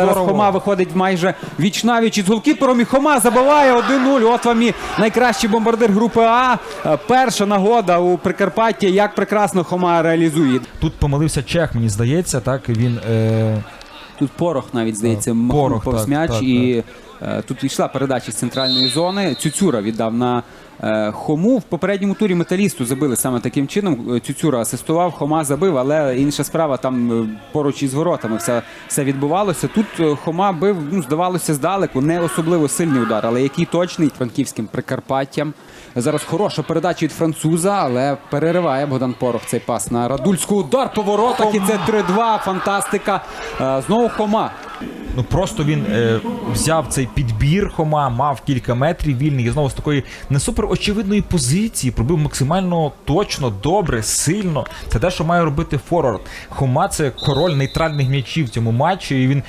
Зараз Хома виходить майже віч навіч із голкіпером і Хома забиває 1-0. От вам і найкращий бомбардир групи А. Е, Перша нагода у Прикарпатті. Як прекрасно Хома реалізує. Тут помилився Чех, мені здається, так він. Е... Тут порох навіть здається, Так, махнув Порох, повз так, м'яч. так, і е, тут йшла передача з центральної зони. Цюцюра віддав на е, Хому. В попередньому турі металісту забили саме таким чином. Е, Цюцюра асистував, Хома забив, але інша справа там е, поруч із воротами все, все відбувалося. Тут е, Хома бив, ну, здавалося, здалеку, не особливо сильний удар, але який точний франківським Прикарпаттям. Зараз хороша передача від француза, але перериває Богдан Порох цей пас на Радульську. Удар по воротах і це 3-2. Фантастика. Е, Знову Хома. Ну просто він е, взяв цей підбір Хома, мав кілька метрів вільних і знову з такої не супер очевидної позиції пробив максимально точно, добре, сильно. Це те, що має робити форвард. Хома це король нейтральних м'ячів в цьому матчі. І він